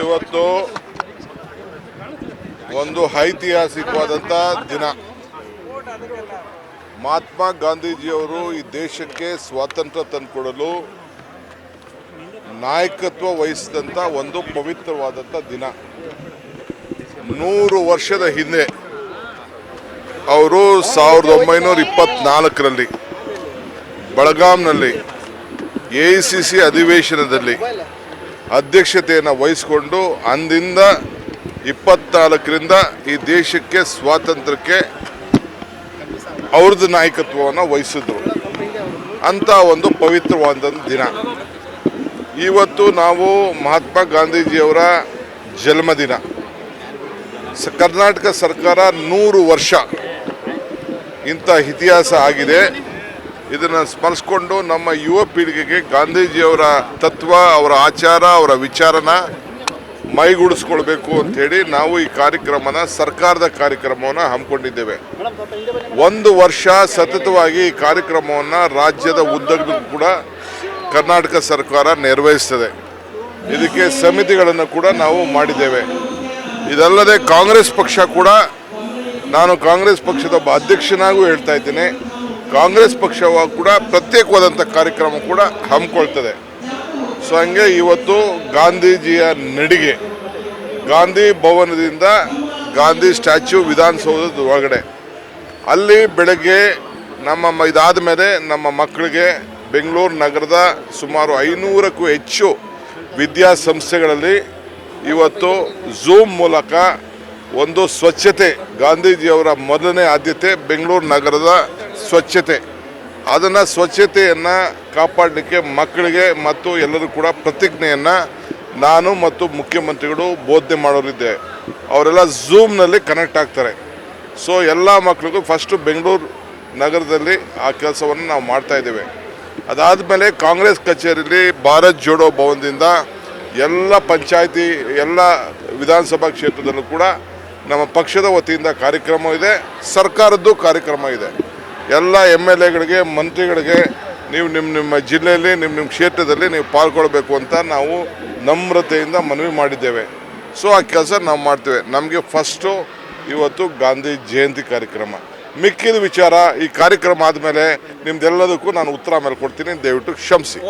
ಇವತ್ತು ಒಂದು ಐತಿಹಾಸಿಕವಾದಂಥ ದಿನ. ಮಹಾತ್ಮ ಗಾಂಧೀಜಿಯವರು ಈ ದೇಶಕ್ಕೆ ಸ್ವಾತಂತ್ರ್ಯ ತಂದುಕೊಡಲು ನಾಯಕತ್ವ ವಹಿಸಿದಂಥ ಒಂದು ಪವಿತ್ರವಾದಂಥ ದಿನ. ನೂರು ವರ್ಷದ ಹಿಂದೆ ಅವರು ಸಾವಿರದ ಒಂಬೈನೂರ ಇಪ್ಪತ್ನಾಲ್ಕರಲ್ಲಿ ಬೆಳಗಾಂನಲ್ಲಿ ಎ ಸಿ ಸಿ ಅಧಿವೇಶನದಲ್ಲಿ ಅಧ್ಯಕ್ಷತೆಯನ್ನು ವಹಿಸಿಕೊಂಡು ಅಂದಿಂದ ಇಪ್ಪತ್ನಾಲ್ಕರಿಂದ ಈ ದೇಶಕ್ಕೆ ಸ್ವಾತಂತ್ರ್ಯಕ್ಕೆ ಅವ್ರದ್ದು ನಾಯಕತ್ವವನ್ನು ವಹಿಸಿದ್ರು. ಅಂತ ಒಂದು ಪವಿತ್ರವಾದ ದಿನ. ಇವತ್ತು ನಾವು ಮಹಾತ್ಮ ಗಾಂಧೀಜಿಯವರ ಜನ್ಮದಿನ. ಕರ್ನಾಟಕ ಸರ್ಕಾರ ನೂರು ವರ್ಷ ಇಂಥ ಇತಿಹಾಸ ಆಗಿದೆ. ಇದನ್ನು ಸ್ಮರಿಸ್ಕೊಂಡು ನಮ್ಮ ಯುವ ಪೀಳಿಗೆಗೆ ಗಾಂಧೀಜಿಯವರ ತತ್ವ, ಅವರ ಆಚಾರ, ಅವರ ವಿಚಾರನ ಮೈಗೂಡಿಸ್ಕೊಳ್ಬೇಕು ಅಂಥೇಳಿ ನಾವು ಈ ಕಾರ್ಯಕ್ರಮನ, ಸರ್ಕಾರದ ಕಾರ್ಯಕ್ರಮವನ್ನು ಹಮ್ಮಿಕೊಂಡಿದ್ದೇವೆ. ಒಂದು ವರ್ಷ ಸತತವಾಗಿ ಈ ಕಾರ್ಯಕ್ರಮವನ್ನು ರಾಜ್ಯದ ಉದ್ದಕ್ಕೂ ಕೂಡ ಕರ್ನಾಟಕ ಸರ್ಕಾರ ನಿರ್ವಹಿಸ್ತದೆ ಇದಕ್ಕೆ ಸಮಿತಿಗಳನ್ನು ಕೂಡ ನಾವು ಮಾಡಿದ್ದೇವೆ. ಇದಲ್ಲದೆ ಕಾಂಗ್ರೆಸ್ ಪಕ್ಷ ಕೂಡ ನಾನು ಕಾಂಗ್ರೆಸ್ ಪಕ್ಷದ ಅಧ್ಯಕ್ಷನಾಗೂ ಹೇಳ್ತಾ ಇದ್ದೀನಿ. ಕಾಂಗ್ರೆಸ್ ಪಕ್ಷವ ಕೂಡ ಪ್ರತ್ಯೇಕವಾದಂಥ ಕಾರ್ಯಕ್ರಮ ಕೂಡ ಹಮ್ಮಿಕೊಳ್ತದೆ. ಸೊ ಹಂಗೆ ಇವತ್ತು ಗಾಂಧೀಜಿಯ ನಡಿಗೆ, ಗಾಂಧಿ ಭವನದಿಂದ ಗಾಂಧಿ ಸ್ಟ್ಯಾಚ್ಯೂ ವಿಧಾನಸೌಧದ ಒಳಗಡೆ. ಅಲ್ಲಿ ಬೆಳಗ್ಗೆ ನಮ್ಮ ಇದಾದ ಮೇಲೆ ನಮ್ಮ ಮಕ್ಕಳಿಗೆ ಬೆಂಗಳೂರು ನಗರದ ಸುಮಾರು ಐನೂರಕ್ಕೂ ಹೆಚ್ಚು ವಿದ್ಯಾಸಂಸ್ಥೆಗಳಲ್ಲಿ ಇವತ್ತು ಝೂಮ್ ಮೂಲಕ ಒಂದು ಸ್ವಚ್ಛತೆ ಗಾಂಧೀಜಿಯವರ ಮೊದಲನೇ ಆದ್ಯತೆ ಬೆಂಗಳೂರು ನಗರದ ಸ್ವಚ್ಛತೆ. ಅದನ್ನು ಸ್ವಚ್ಛತೆಯನ್ನು ಕಾಪಾಡಲಿಕ್ಕೆ ಮಕ್ಕಳಿಗೆ ಮತ್ತು ಎಲ್ಲರೂ ಕೂಡ ಪ್ರತಿಜ್ಞೆಯನ್ನು ನಾನು ಮತ್ತು ಮುಖ್ಯಮಂತ್ರಿಗಳು ಬೋಧನೆ ಮಾಡೋರಿದ್ದೆ. ಅವರೆಲ್ಲ ಝೂಮ್ನಲ್ಲಿ ಕನೆಕ್ಟ್ ಆಗ್ತಾರೆ. ಸೊ ಎಲ್ಲ ಮಕ್ಕಳಿಗೂ ಫಸ್ಟು ಬೆಂಗಳೂರು ನಗರದಲ್ಲಿ ಆ ಕೆಲಸವನ್ನು ನಾವು ಮಾಡ್ತಾ ಇದ್ದೇವೆ. ಅದಾದಮೇಲೆ ಕಾಂಗ್ರೆಸ್ ಕಚೇರಿಯಲ್ಲಿ ಭಾರತ್ ಜೋಡೋ ಭವನದಿಂದ ಎಲ್ಲ ಪಂಚಾಯಿತಿ, ಎಲ್ಲ ವಿಧಾನಸಭಾ ಕ್ಷೇತ್ರದಲ್ಲೂ ಕೂಡ ನಮ್ಮ ಪಕ್ಷದ ವತಿಯಿಂದ ಕಾರ್ಯಕ್ರಮ ಇದೆ. ಸರ್ಕಾರದ್ದು ಕಾರ್ಯಕ್ರಮ ಇದೆ. ಎಲ್ಲ ಎಂ ಎಲ್ ಎಗಳಿಗೆ ಮಂತ್ರಿಗಳಿಗೆ, ನೀವು ನಿಮ್ಮ ನಿಮ್ಮ ಜಿಲ್ಲೆಯಲ್ಲಿ ನಿಮ್ಮ ನಿಮ್ಮ ಕ್ಷೇತ್ರದಲ್ಲಿ ನೀವು ಪಾಲ್ಗೊಳ್ಬೇಕು ಅಂತ ನಾವು ನಮ್ರತೆಯಿಂದ ಮನವಿ ಮಾಡಿದ್ದೇವೆ. ಸೊ ಆ ಕೆಲಸ ನಾವು ಮಾಡ್ತೇವೆ. ನಮಗೆ ಫಸ್ಟು ಇವತ್ತು ಗಾಂಧಿ ಜಯಂತಿ ಕಾರ್ಯಕ್ರಮ. ಮಿಕ್ಕಿದ ವಿಚಾರ ಈ ಕಾರ್ಯಕ್ರಮ ಆದಮೇಲೆ ನಿಮ್ದೆಲ್ಲದಕ್ಕೂ ನಾನು ಉತ್ತರ ಮೇಲೆ ಕೊಡ್ತೀನಿ. ದಯವಿಟ್ಟು ಕ್ಷಮಿಸಿ.